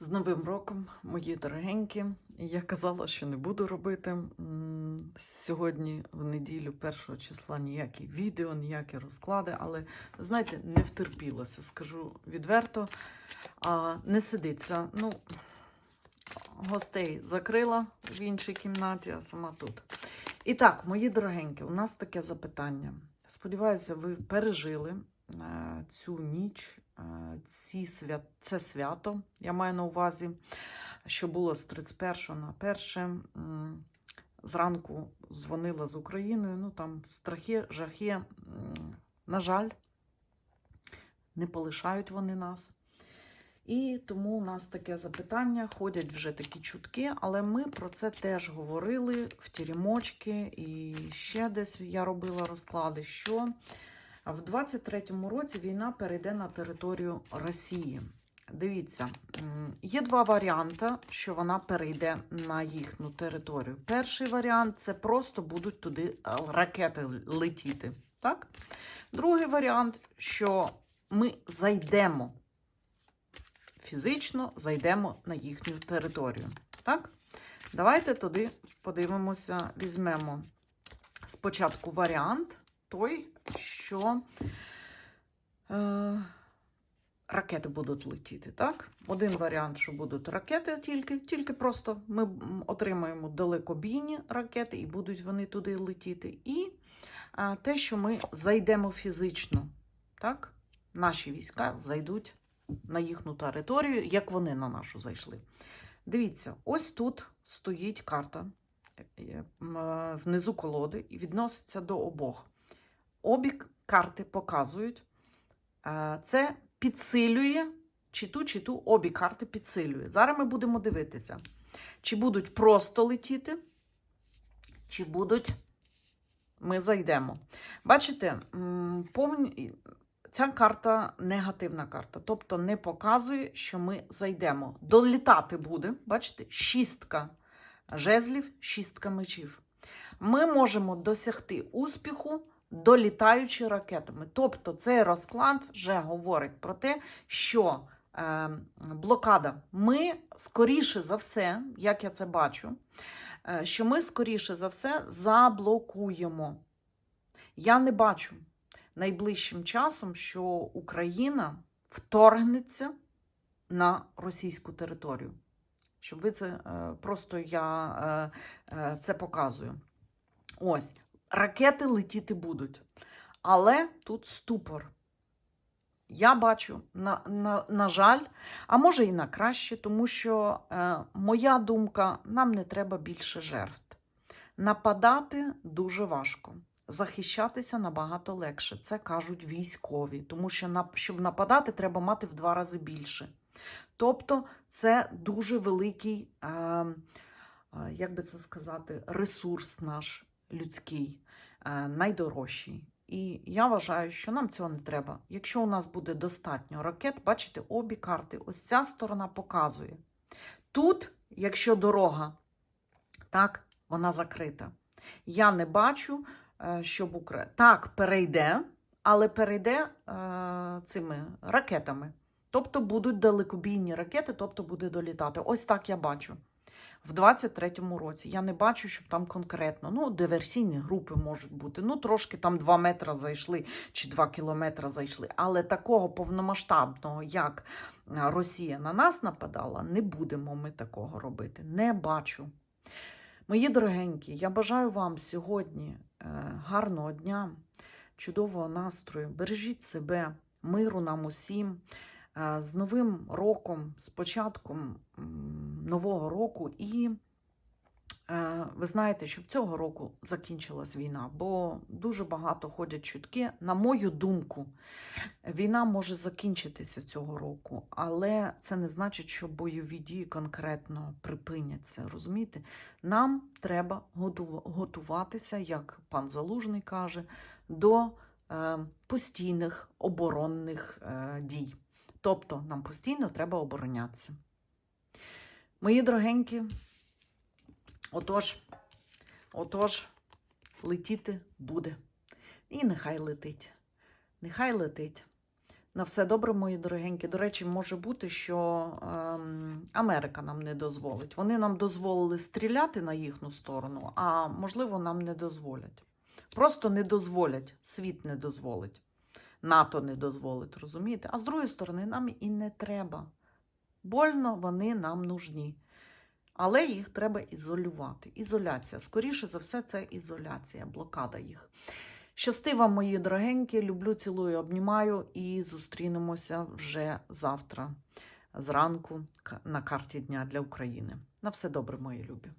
З Новим роком, мої дорогенькі. Я казала, що не буду робити сьогодні, в неділю, 1 числа, ніякі відео, ніякі розклади, але, знаєте, не втерпілася, скажу відверто. А, не сидиться. Ну, гостей закрила в іншій кімнаті, а сама тут. І так, мої дорогенькі, у нас таке запитання. Сподіваюся, ви пережили е, цю ніч, ці свят... це свято. Я маю на увазі, що було з 31 на 1. Зранку дзвонила з Україною. Ну там страхи, жахи. На жаль, не полишають вони нас. І тому у нас таке запитання, ходять вже такі чутки, але ми про це теж говорили в тірімочки, і ще десь я робила розклади, що в 23-му році війна перейде на територію Росії. Дивіться, є два варіанти, що вона перейде на їхню територію. Перший варіант це просто будуть туди е, ракети летіти. Так? Другий варіант, що ми зайдемо фізично зайдемо на їхню територію. Так? Давайте туди подивимося, візьмемо спочатку варіант той, що е, ракети будуть летіти. Так? Один варіант, що будуть ракети тільки, тільки просто ми отримаємо далекобійні ракети, і будуть вони туди летіти. І е, те, що ми зайдемо фізично. Так? Наші війська зайдуть на їхню територію, як вони на нашу зайшли. Дивіться, ось тут стоїть карта е, е, внизу колоди і відноситься до обох. Обі карти показують. е, Це підсилює чи ту, чи ту обі карти підсилює. Зараз ми будемо дивитися, чи будуть просто летіти, чи будуть. Ми зайдемо. Бачите, повні... Ця карта негативна карта, тобто не показує, що ми зайдемо. Долітати буде, бачите, шістка жезлів, шістка мечів. Ми можемо досягти успіху, долітаючи ракетами. Тобто цей розклад вже говорить про те, що е, блокада. Ми, скоріше за все, як я це бачу, е, що ми, скоріше за все, заблокуємо. Я не бачу найближчим часом, що Україна вторгнеться на російську територію. Щоб ви це е, просто я е, е, це показую. Ось, ракети летіти будуть. Але тут ступор. Я бачу, на, на, на жаль, а може і на краще, тому що е, моя думка, нам не треба більше жертв. Нападати дуже важко захищатися набагато легше. Це кажуть військові, тому що на, щоб нападати, треба мати в два рази більше. Тобто, це дуже великий, е, е, як би це сказати, ресурс наш людський, е, найдорожчий. І я вважаю, що нам цього не треба. Якщо у нас буде достатньо ракет, бачите, обі карти, ось ця сторона показує. Тут, якщо дорога, так, вона закрита. Я не бачу, е, щоб Україна так перейде, але перейде е, цими ракетами. Тобто будуть далекобійні ракети, тобто буде долітати. Ось так я бачу. В 23-му році я не бачу, щоб там конкретно ну, диверсійні групи можуть бути. Ну, трошки там 2 метри зайшли чи 2 кілометри зайшли. Але такого повномасштабного, як е, Росія на нас нападала, не будемо ми такого робити. Не бачу. Мої дорогенькі, я бажаю вам сьогодні е, гарного дня, чудового настрою. Бережіть себе, миру нам усім. Е, з Новим роком, з початком нового року. І е, ви знаєте, щоб цього року закінчилась війна, бо дуже багато ходять чутки. На мою думку, війна може закінчитися цього року, але це не значить, що бойові дії конкретно припиняться. Розумієте? Нам треба готуватися, як пан Залужний каже, до е, постійних оборонних дій. Тобто нам постійно треба оборонятися. Мої дорогенькі, отож, отож, летіти буде. І нехай летить. Нехай летить. На все добре, мої дорогенькі. До речі, може бути, що ем, Америка нам не дозволить. Вони нам дозволили стріляти на їхню сторону, а можливо, нам не дозволять. Просто не дозволять. Світ не дозволить. НАТО не дозволить, розумієте? А з другої сторони, нам і не треба. Больно вони нам нужні. Але їх треба ізолювати. Ізоляція. Скоріше за все, це ізоляція, блокада їх. Щасти вам, мої дорогенькі, люблю, цілую, обнімаю і зустрінемося вже завтра зранку на карті дня для України. На все добре, мої любі.